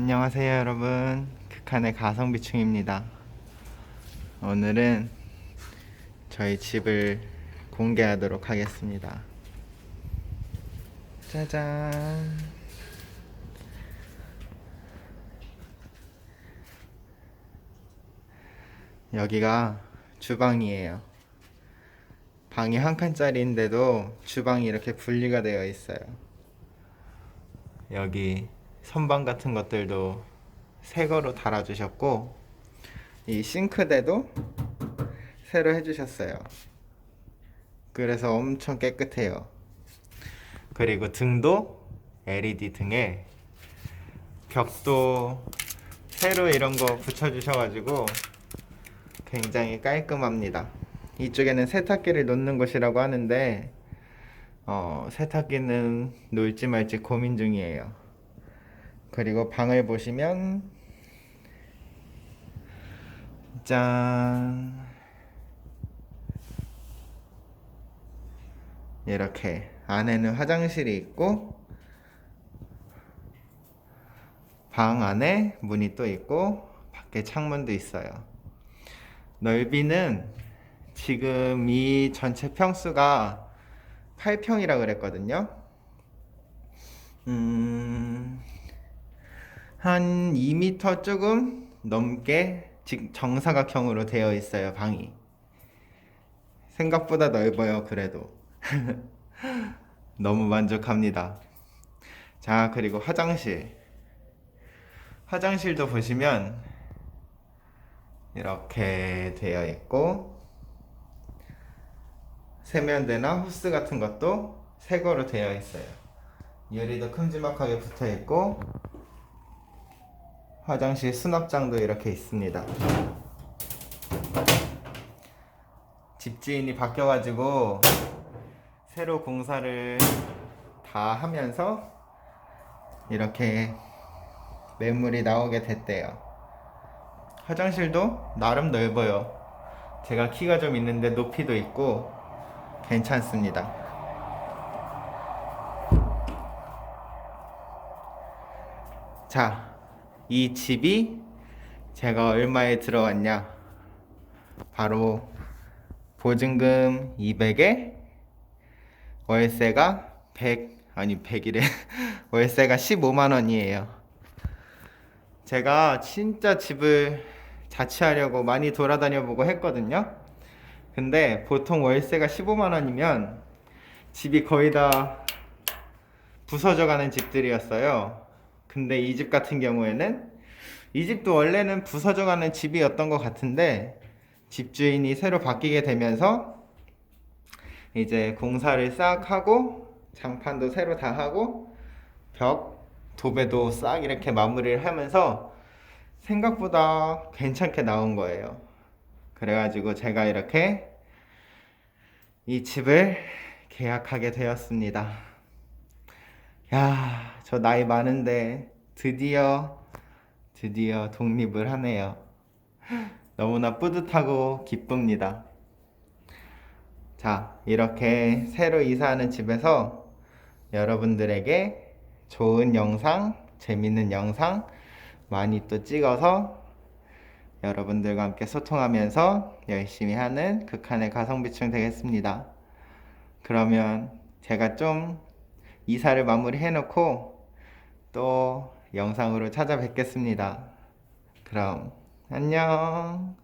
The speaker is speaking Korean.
안녕하세요 여러분. 극한의 가성비충입니다. 오늘은 저희 집을 공개하도록 하겠습니다. 짜잔. 여기가 주방이에요. 방이 한 칸짜리인데도 주방이 이렇게 분리가 되어 있어요. 여기 선반 같은 것들도 새 거로 달아주셨고 이 싱크대도 새로 해주셨어요. 그래서 엄청 깨끗해요. 그리고 등도 LED 등에 벽도 새로 이런 거 붙여주셔가지고 굉장히 깔끔합니다. 이쪽에는 세탁기를 놓는 곳이라고 하는데 어, 세탁기는 놓을지 말지 고민 중이에요. 그리고 방을 보시면 짠 이렇게 안에는 화장실이 있고 방 안에 문이 또 있고 밖에 창문도 있어요. 넓이는 지금 이 전체 평수가 8평이라 그랬거든요. 음, 한 2m 조금 넘게 직- 정사각형으로 되어 있어요, 방이. 생각보다 넓어요, 그래도. 너무 만족합니다. 자, 그리고 화장실. 화장실도 보시면 이렇게 되어 있고, 세면대나 호스 같은 것도 새 거로 되어 있어요. 유리도 큼지막하게 붙어 있고, 화장실 수납장도 이렇게 있습니다. 집주인이 바뀌어가지고 새로 공사를 다 하면서 이렇게 매물이 나오게 됐대요. 화장실도 나름 넓어요. 제가 키가 좀 있는데 높이도 있고 괜찮습니다. 자, 이 집이 제가 얼마에 들어왔냐? 바로 보증금 200에 월세가 100 아니 100이래 월세가 15만 원이에요. 제가 진짜 집을 자취하려고 많이 돌아다녀 보고 했거든요. 근데 보통 월세가 15만 원이면 집이 거의 다 부서져 가는 집들이었어요. 근데 이 집 같은 경우에는 이 집도 원래는 부서져 가는 집이었던 것 같은데 집주인이 새로 바뀌게 되면서 이제 공사를 싹 하고 장판도 새로 다 하고 벽 도배도 싹 이렇게 마무리를 하면서 생각보다 괜찮게 나온 거예요. 그래가지고 제가 이렇게 이 집을 계약하게 되었습니다. 야, 저 나이 많은데 드디어 드디어 독립을 하네요. 너무나 뿌듯하고 기쁩니다. 자, 이렇게 새로 이사하는 집에서 여러분들에게 좋은 영상, 재밌는 영상 많이 또 찍어서 여러분들과 함께 소통하면서 열심히 하는 극한의 가성비충 되겠습니다. 그러면 제가 좀 이사를 마무리 해놓고 또 영상으로 찾아뵙겠습니다. 그럼 안녕.